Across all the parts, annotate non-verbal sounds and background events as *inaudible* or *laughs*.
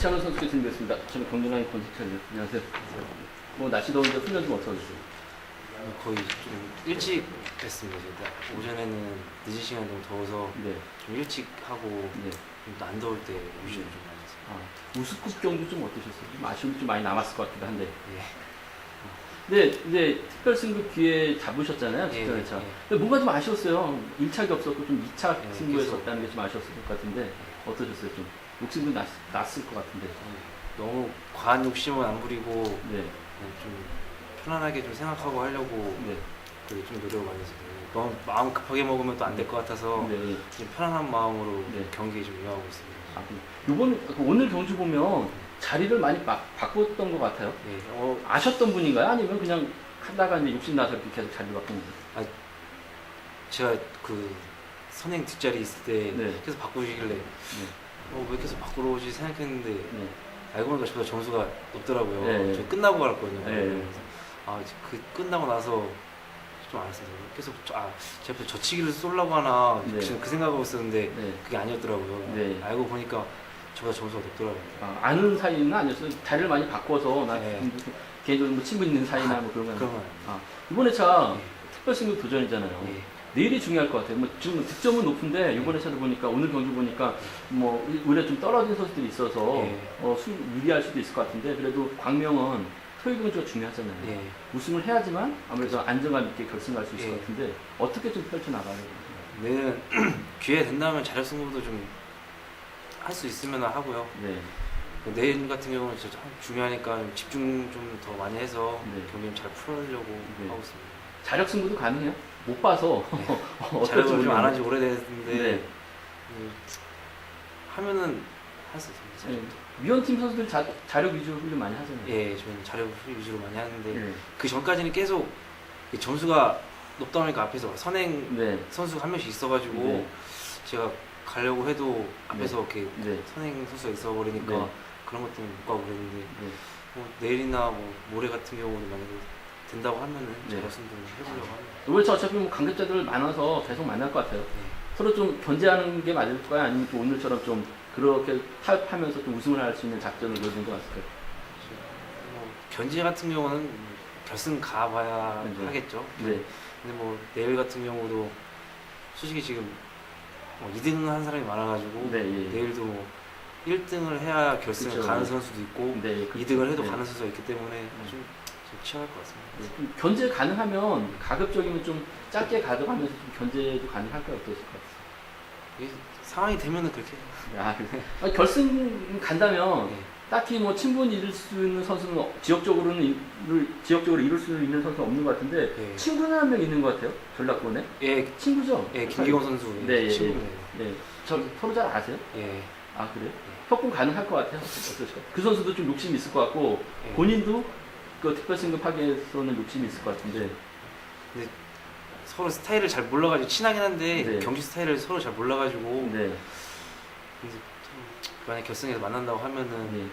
이찬원 선수께 준비했습니다. 저는 경준왕의 권식철이요. 안녕하세요. 뭐 날씨 더운데 훈련 좀 어떻게 하세요? 거의 좀 일찍 했습니다. 진짜. 오전에는 늦은 시간 좀 더워서 네. 좀 일찍 하고 네. 좀안 더울 때 위주로 좀 많이 했어요. 아, 우스컵 경기 좀 어떠셨어요? 좀 아쉬움이 좀 많이 남았을 것 같기도 한데. 예. 근데 이제 특별 승급 기회 잡으셨잖아요. 예, 직전 1차. 예. 근데 뭔가 좀 아쉬웠어요. 1차가 없었고 좀 2차 예, 승부였었다는 게 좀 아쉬웠을 것 같은데 어떠셨어요? 좀 욕심도 났, 났을 것 같은데. 너무 과한 욕심은 안 부리고 네. 그냥 좀 편안하게 좀 생각하고 하려고 네. 그좀 노력을 많이 했어요. 너무 마음 급하게 먹으면 또 안 될 것 같아서 네. 좀 편안한 마음으로 네. 경기에 좀 임하고 있습니다. 아, 이번 오늘 경주 보면 자리를 많이 바, 바꿨던 것 같아요. 예. 어, 아셨던 분인가요? 아니면 그냥 하다가 이제 욕심 나서 이렇게 계속 자리를 바꾼 거예요? 제가 그 선행 뒷자리 있을 때 네. 계속 바꾸시길래 어, 왜 계속 바꾸러 오지 생각했는데 네. 알고 보니까 저보다 점수가 높더라고요. 네. 저 끝나고 갈거든요. 네. 그래서 아, 이제 그 끝나고 나서 좀 알았어요. 계속 저, 아, 제가 저치기를 쏠라고 하나 네. 지금 그 생각하고 있었는데 네. 그게 아니었더라고요. 네. 알고 보니까 저보다 점수가 높더라고요. 아, 아는 사이는 아니었어요. 자리를 많이 바꿔서 나 네. 좀 개인적으로 뭐 친구 있는 사이나 뭐 그런 거. 그러면 아, 이번에 차 예. 특별 승급 도전이잖아요. 예. 내일이 중요할 것 같아요. 뭐 지금 득점은 높은데 이번에 차도 보니까 오늘 경기 보니까 뭐 오히려 좀 떨어진 선수들이 있어서 예. 어, 수, 유리할 수도 있을 것 같은데 그래도 광명은 토요일 경주가 중요하잖아요. 예. 우승을 해야지만 아무래도 안정감 있게 결승 갈 수 있을 예. 것 같은데 어떻게 좀 펼쳐 나가요? 내일은 *clears throat* 기회 된다면 자력 승부도 좀 할 수 있으면 하고요. 네. 그 내일 같은 경우는 진짜 참 중요하니까 집중 좀 더 많이 해서 네. 경기 좀 잘 풀려고 네. 하고 있습니다. 자력 승부도 가능해요? 못 봐서 *laughs* 어떨지 자력을 좀 안. 한지 오래됐는데 네. 음, 하면은 할 수 있습니다. 네. 위원팀 선수들 자, 자력 위주로 훈련 많이 하잖아요. 예, 저는 자력 위주로 많이 하는데 네. 그 전까지는 계속 이 점수가 높다 보니까 앞에서 선행 네. 선수가 한 명씩 있어가지고 네. 제가 가려고 해도 앞에서 이렇게 네. 선행 선수가 있어버리니까 네. 그런 것 때문에 못 가고 그랬는데 네. 뭐 내일이나 뭐 모레 같은 경우는 만약에 된다고 하면은 네. 자력 승부를 해보려고 합니다. 저 어차피 뭐 관계자들 많아서 계속 만날 것 같아요. 네. 서로 좀 견제하는 게 맞을까요? 아니면 또 오늘처럼 좀 그렇게 타협하면서 좀 우승을 할 수 있는 작전을 보여준 것 같을까요? 뭐 견제 같은 경우는 결승 가봐야 네. 하겠죠. 네. 근데 뭐 내일 같은 경우도 솔직히 지금 뭐 2등 한 사람이 많아가지고 네, 예. 내일도 뭐 1등을 해야 결승을 그쵸. 가는 선수도 있고 네. 그- 2등을 해도 네. 가는 선수가 있기 때문에 좀, 좀 치열할 것 같습니다. 네. 좀 견제 가능하면 가급적이면 좀 짧게 가져가면서 좀 견제도 가능할까요? 어떠실 것 같아요? 상황이 되면은 그렇게 아, 그래. 아, 결승 간다면 네. 딱히 뭐 친분 이룰 수 있는 선수는 어- 지역적으로는 지역적으로 이룰 수 있는 선수가 없는 것 같은데 네. 친구는 한 명 있는 것 같아요. 전라권에 예, 친구죠. 예, 김기곤 선수 네, 예, 친구네요. 네, 저 서로 잘 아세요? 예, 아 그래요? 협공 가능할 것 같아요. 그 선수도 좀 욕심이 있을 것 같고 예. 본인도 그 특별 승급하기 위해서는 욕심이 있을 것 같은데 서로 스타일을 잘 몰라가지고 친하긴 한데 네. 경기 스타일을 서로 잘 몰라가지고 네, 근데 참 만약 결승에서 만난다고 하면은 네.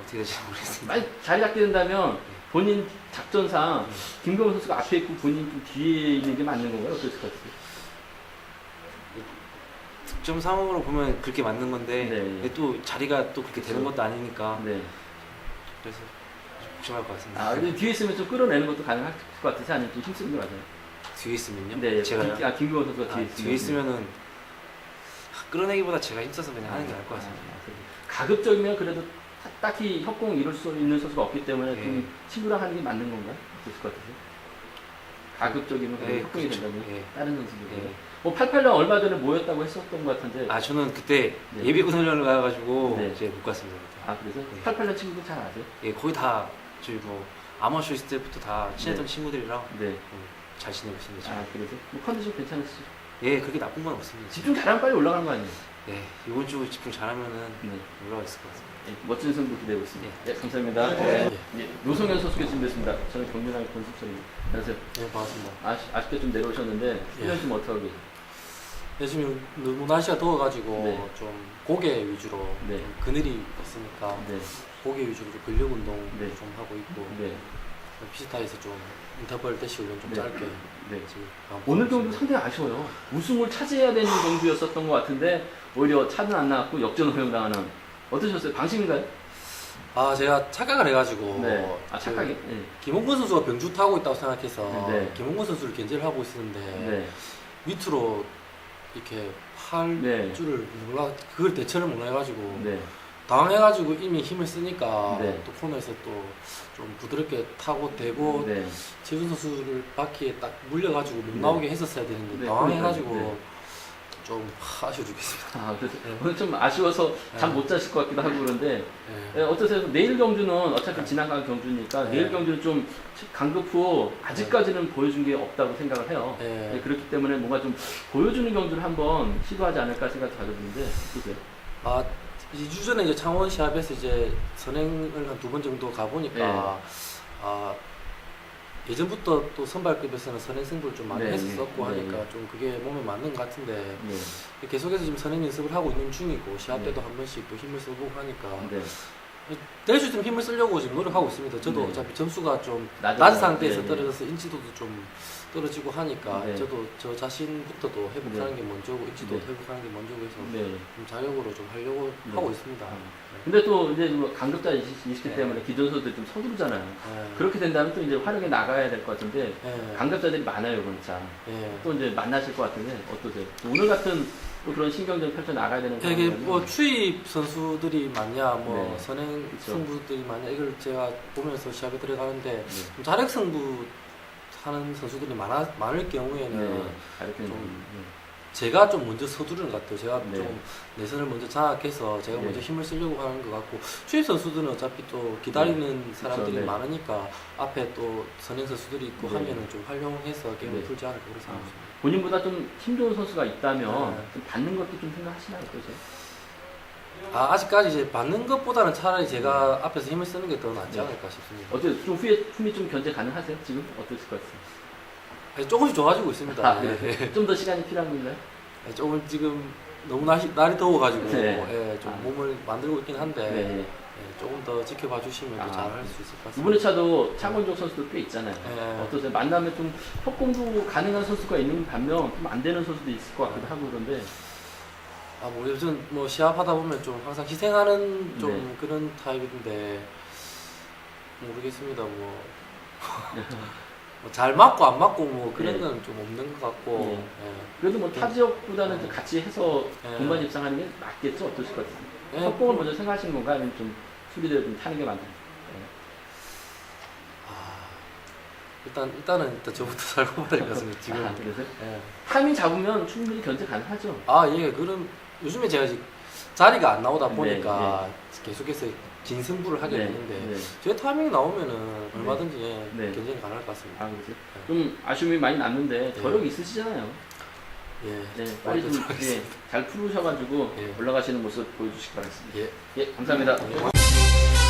어떻게 될지 모르겠습니다. 빨리 자리 잡게 된다면 본인 작전상 김경호 선수가 앞에 있고 본인 좀 뒤에 있는 게 맞는 건가요? 어떠실 것 같아요? 득점 상황으로 보면 그렇게 맞는 건데 네. 근데 또 자리가 또 그렇게 되는 그쵸. 것도 아니니까 네. 그래서 좀 복잡할 것 같습니다. 아, 뒤에 있으면 좀 끌어내는 것도 가능할 것 같으지 않으면 좀 힘쓰는 게 맞아요. 뒤에 있으면요? 네, 제가요? 김, 아, 김경호 선수가 아, 뒤에 있으면. 뒤에 있으면은 아, 끌어내기보다 제가 힘써서 그냥 하는 게 나을 것 같습니다. 아, 가급적이면 그래도 타- 딱히 협공 이룰 수 있는 선수가 없기 때문에 네. 좀 친구랑 하는 게 맞는 건가요? 어떨 것 같으세요? 가급적이면 그래도 네, 협공이 그렇죠. 된다면 예. 다른 선수들. 예. 뭐 88년 얼마 전에 모였다고 했었던 것 같은데. 아 저는 그때 네. 예비군 훈련을 가가지고 네. 이제 못 갔습니다. 아, 그래서 네. 88년 친구들 잘 아세요? 예, 거의 다 저희 뭐 아마추어 있을 때부터 다 친했던 네. 친구들이랑 네. 음, 잘 지내고 있습니다. 아. 그래서 뭐 컨디션 괜찮으시죠? 예, 그렇게 나쁜 건 없습니다. 집중 잘하면 빨리 올라가는 거 아니에요? 예, 이번 주 집중 잘하면은 네. 올라가 있을 것 같습니다. 네, 멋진 승부 기대하고 있습니다. 네, 감사합니다. 네. 네, 노성현 선수께 준비했습니다. 저는 경민왕의 권숙철입니다. 안녕하세요. 네, 반갑습니다. 아쉽, 아쉽게 좀 내려오셨는데 훈련 예. 좀 어떻게 하고 계세요? 네, 지금 너무 날씨가 더워가지고 네. 좀 고개 위주로 네. 좀 그늘이 있으니까 네. 고개 위주로 좀 근력 운동 네. 좀 하고 있고 네. 피지타에서 좀 인터벌 대시 훈련 좀 네. 짧게 네. 지금 하고 오늘 있습니다. 경기도 상당히 아쉬워요. 우승을 차지해야 되는 경기였었던 것 같은데 오히려 차는 안 나왔고 역전 허용당하는 어떠셨어요? 방심인가요? 아 제가 착각을 해가지고 네. 아 그 착하게. 네. 김홍근 선수가 병주 타고 있다고 생각해서 네. 김홍근 선수를 견제를 하고 있었는데 네. 밑으로 이렇게 팔 네. 줄을 몰라 그걸 대처를 못 해가지고 네. 당황해가지고 이미 힘을 쓰니까 네. 또 코너에서 또 좀 부드럽게 타고 대고 네. 최준 선수를 바퀴에 딱 물려가지고 못 네. 나오게 했었어야 되는데 네, 당황해가지고 그러니까요. 좀 아쉬워 죽겠습니다. 아, 그래서 네. 오늘 좀 아쉬워서 잠 네. 못 자실 것 같기도 하고 그런데 예. 예, 어떠세요? 내일 경주는 어차피 지나간 경주니까 네. 내일 경주는 좀 강급 후 아직까지는 보여준 게 없다고 생각을 해요. 예. 예, 그렇기 때문에 뭔가 좀 보여주는 경주를 한번 시도하지 않을까 생각이 가져보는데 어떠세요? 아 2주 전에 이제 창원 시합에서 이제 선행을 한 두 번 정도 가보니까 네. 아 예전부터 또 선발급에서는 선행 승부를 좀 많이 네, 했었고 네, 하니까 네. 좀 그게 몸에 맞는 것 같은데 네. 계속해서 지금 선행 연습을 하고 있는 중이고 시합 네. 때도 한 번씩 또 힘을 쓰고 하니까 네. 될수 있으면 힘을 쓰려고 지금 노력하고 있습니다. 저도 네. 어차피 점수가 좀 낮은 낮은 상태에서 네, 네. 떨어져서 인지도도 좀 떨어지고 하니까 네. 저도 저 자신부터도 회복하는 네. 게 먼저고 인지도 네. 회복하는 게 먼저고 해서 네. 좀 자력으로 좀 하려고 네. 하고 있습니다. 아. 근데 또 이제 뭐 강급자이시기 네. 때문에 기존 선수들 좀 서두르잖아요. 네. 그렇게 된다면 또 이제 활용에 나가야 될 것 같은데 네. 강급자들이 많아요, 진짜. 예. 또 이제 만나실 것 같은데 어떠세요? 오늘 같은 또 그런 신경전 펼쳐 나가야 되는 이게 상황이라면 뭐 추입 선수들이 많냐, 뭐 네. 선행 그쵸. 승부들이 많냐 이걸 제가 보면서 시합에 들어가는데 네. 좀 자력 승부 하는 선수들이 많아 많을 경우에는 네. 좀 제가 좀 먼저 서두르는 것 같아요. 제가 네. 좀 내선을 먼저 장악해서 제가 네. 먼저 힘을 쓰려고 하는 것 같고 추입 선수들은 어차피 또 기다리는 사람들이 네. 많으니까 앞에 또 선행 선수들이 있고 네. 하면은 좀 활용해서 게임을 네. 풀지 않을까 그렇게 생각합니다. 본인보다 좀 힘 좋은 선수가 있다면 네. 좀 받는 것도 좀 생각하시나요? 어떠세요? 아, 아직까지 이제 받는 것보다는 차라리 제가 앞에서 힘을 쓰는 게 더 낫지 네. 않을까 싶습니다. 어때요? 좀 후에 품이 좀 견제 가능하세요? 지금 어떠실 것? 네, 조금씩 좋아지고 있습니다. 아, 예. 그래요? 좀더 시간이 필요한 건가요? 네, 조금 지금 너무 날이, 날이 더워가지고 네. 예, 좀 아. 몸을 만들고 있긴 한데 네. 예, 조금 더 지켜봐 주시면 아. 잘 할 수 있을 것 같습니다. 이번에 차도 차건종 선수도 꽤 있잖아요. 네. 어떠세요? 만나면 좀 협공도 가능한 선수가 있는 반면 좀 안 되는 선수도 있을 것 같기도 하고 그런데 아, 뭐 요즘 뭐 시합하다 보면 좀 항상 희생하는 좀 네. 그런 타입인데 모르겠습니다. 뭐. *laughs* 뭐잘 맞고 안 맞고 뭐 그런 네. 건좀 없는 것 같고 예. 그래도 뭐 타지역보다는 좀 같이 해서 네. 동반 입상하는 게 맞겠죠? 어떠실 것 같아요? 예, 협공을 뭐- 먼저 생각하시는 건가? 아니면 좀 수비대로 좀 타는 게 맞나요? 아, 일단 일단은 일단 저부터 *laughs* 살고 봐야 될 것 같습니다. 지금. 아, 그래서 예. 타이밍 잡으면 충분히 견제 가능하죠. 아, 예, 그럼 요즘에 제가 지금 자리가 안 나오다 네, 보니까 계속해서 긴 승부를 하게 되는데 네. 제 타이밍이 나오면은 얼마든지 예, 네. 견제는 가능할 것 같습니다. 아, 그래서 좀 아쉬움이 많이 남는데 저력 있으시잖아요. 예, 네, 빨리 좀. 예, 잘 풀으셔가지고 예. 올라가시는 모습 보여주시기 바라겠습니다. 예. 예, 감사합니다. 예.